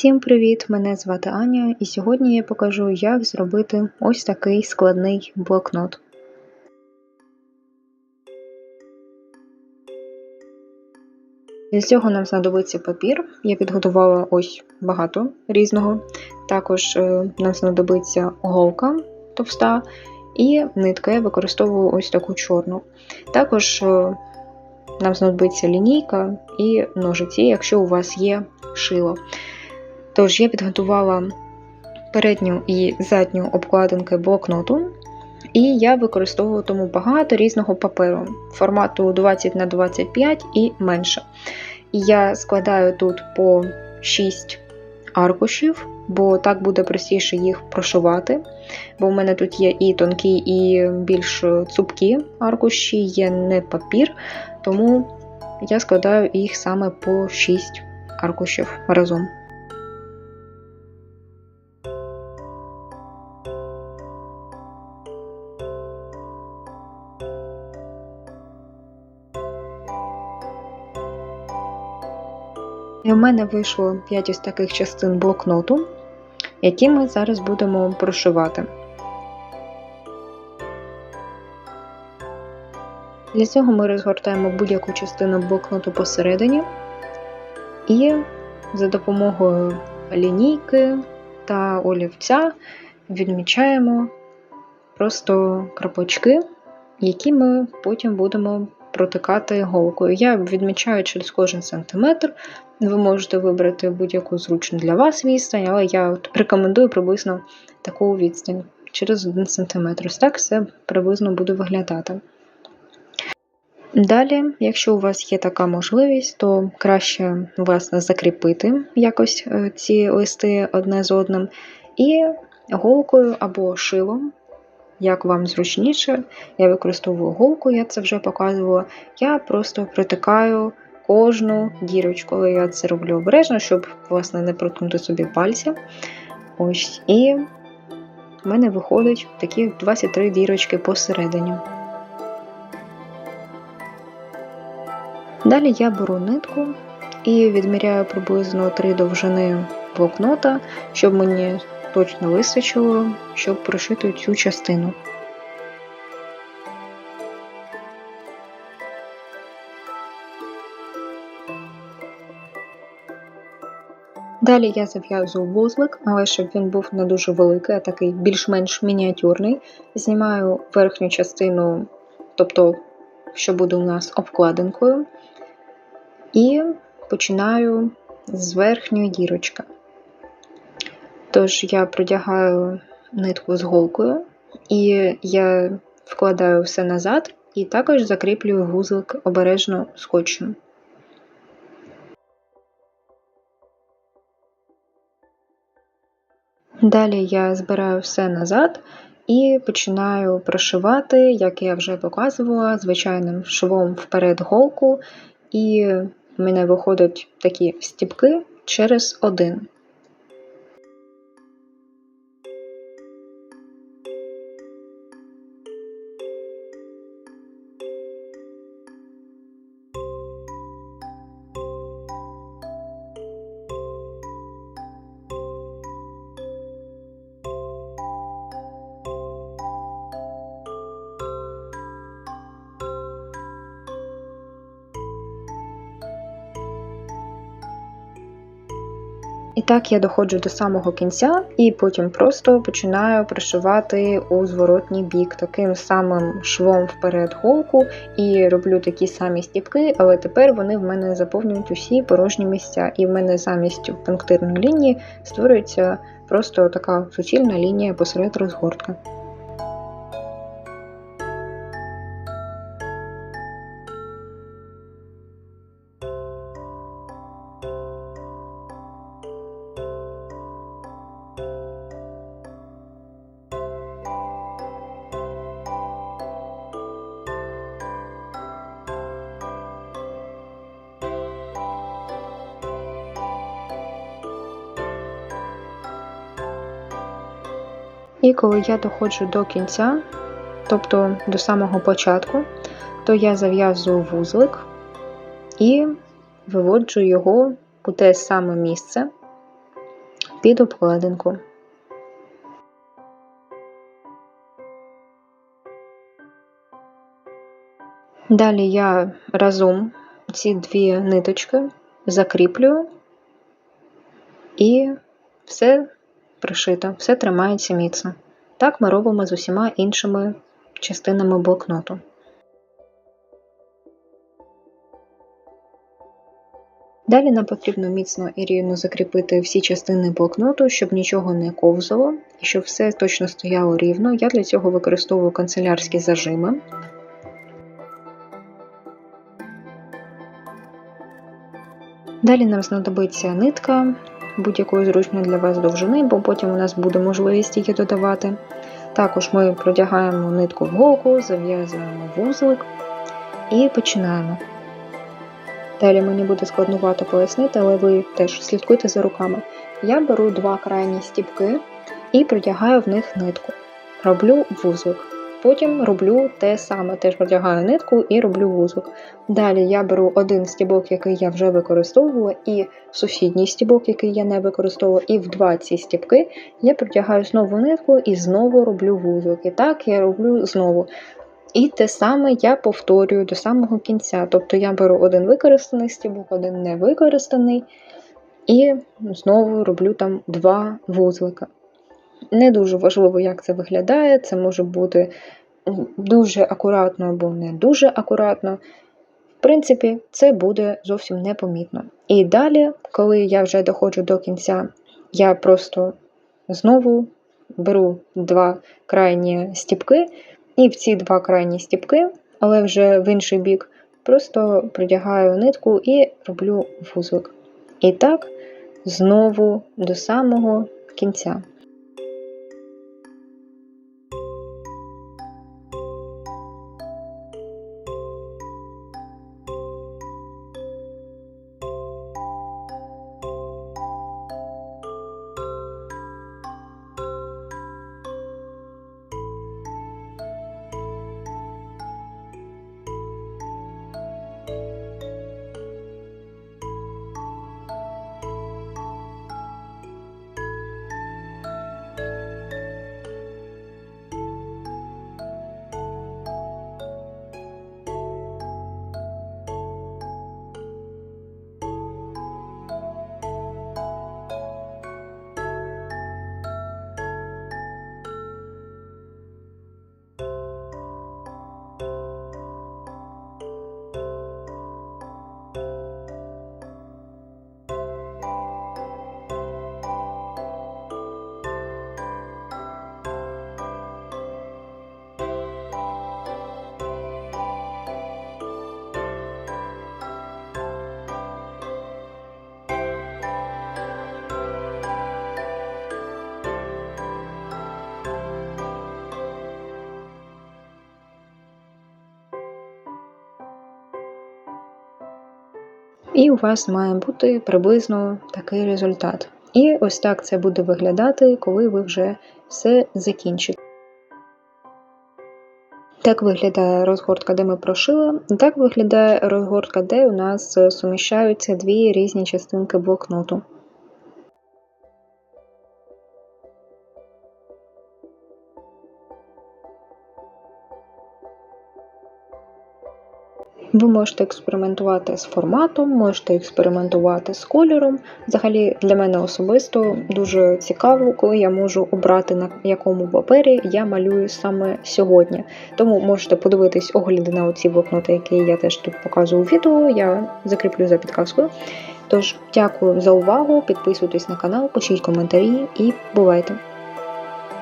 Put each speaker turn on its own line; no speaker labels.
Всім привіт! Мене звати Аня, і сьогодні я покажу, як зробити ось такий складний блокнот. Для цього нам знадобиться папір. Я підготувала ось багато різного. Також е, нам знадобиться голка товста і нитка. Я використовую ось таку чорну. Також е, нам знадобиться лінійка і ножиці, якщо у вас є шило. Тож, я підготувала передню і задню обкладинки блокноту, і я використовуватиму багато різного паперу формату 20 на 25 і менше. Я складаю тут по 6 аркушів, бо так буде простіше їх прошивати. Бо в мене тут є і тонкі, і більш цупкі аркуші, є не папір, тому я складаю їх саме по 6 аркушів разом. І в мене вийшло 5 ось таких частин блокноту, які ми зараз будемо прошивати. Для цього ми розгортаємо будь-яку частину блокноту посередині і за допомогою лінійки та олівця відмічаємо просто крапочки, які ми потім будемо протикати голкою. Я відмічаю через кожен сантиметр. Ви можете вибрати будь-яку зручну для вас відстань, але я рекомендую приблизно таку відстань через 1 см. Так все приблизно буде виглядати. Далі, якщо у вас є така можливість, то краще власне закріпити якось е, ці листи одне з одним, і голкою або шилом як вам зручніше. Я використовую голку, я це вже показувала. Я просто протикаю кожну дірочку. Але я це роблю обережно, щоб, власне, не проткнути собі пальця. Ось. І в мене виходить такі 23 дірочки посередині. Далі я беру нитку і відміряю приблизно 3 довжини блокнота, щоб мені точно вистачило, щоб прошити цю частину. Далі я зав'язую вузлик, але щоб він був не дуже великий, а такий більш-менш мініатюрний. Знімаю верхню частину, тобто, що буде у нас обкладинкою, і починаю з верхньої дірочки. Тож я продягаю нитку з голкою, і я вкладаю все назад і також закріплюю вузлик обережно скотчем. Далі я збираю все назад і починаю прошивати, як я вже показувала, звичайним швом вперед голку, і в мене виходять такі стіпки через один. І так я доходжу до самого кінця, і потім просто починаю пришивати у зворотній бік таким самим швом вперед голку, і роблю такі самі стіпки, але тепер вони в мене заповнюють усі порожні місця. І в мене замість пунктирної лінії створюється просто така суцільна лінія посеред розгортки. І коли я доходжу до кінця, тобто до самого початку, то я зав'язую вузлик і виводжу його у те саме місце, під обкладинку. Далі я разом ці дві ниточки закріплюю і все пришито, все тримається міцно. Так ми робимо з усіма іншими частинами блокноту. Далі нам потрібно міцно і рівно закріпити всі частини блокноту, щоб нічого не ковзало і щоб все точно стояло рівно. Я для цього використовую канцелярські зажими. Далі нам знадобиться нитка будь-якої зручної для вас довжини, бо потім у нас буде можливість її додавати. Також ми продягаємо нитку в голку, зав'язуємо вузлик і починаємо. Далі мені буде складнувато пояснити, але ви теж слідкуйте за руками. Я беру два крайні стіпки і продягаю в них нитку. Роблю вузлик. Потім роблю те саме, теж продягаю нитку і роблю вузлик. Далі я беру один стібок, який я вже використовувала, і сусідній стібок, який я не використовувала, і в два ці стібки я протягаю знову нитку і знову роблю вузлик. І так я роблю знову. І те саме я повторюю до самого кінця. Тобто я беру один використаний стібок, один невикористаний, і знову роблю там два вузлика. Не дуже важливо, як це виглядає, це може бути дуже акуратно або не дуже акуратно. В принципі, це буде зовсім непомітно. І далі, коли я вже доходжу до кінця, я просто знову беру два крайні стіпки, і в ці два крайні стіпки, але вже в інший бік, просто придягаю нитку і роблю вузлик. І так, знову до самого кінця. І у вас має бути приблизно такий результат. І ось так це буде виглядати, коли ви вже все закінчите. Так виглядає розгортка, де ми прошили. Так виглядає розгортка, де у нас суміщаються дві різні частинки блокноту. Ви можете експериментувати з форматом, можете експериментувати з кольором. Взагалі, для мене особисто дуже цікаво, коли я можу обрати на якому папері я малюю саме сьогодні. Тому можете подивитись огляди на оці блокноти, які я теж тут показую у відео. Я закріплю за підказкою. Тож, дякую за увагу, підписуйтесь на канал, пишіть коментарі і бувайте!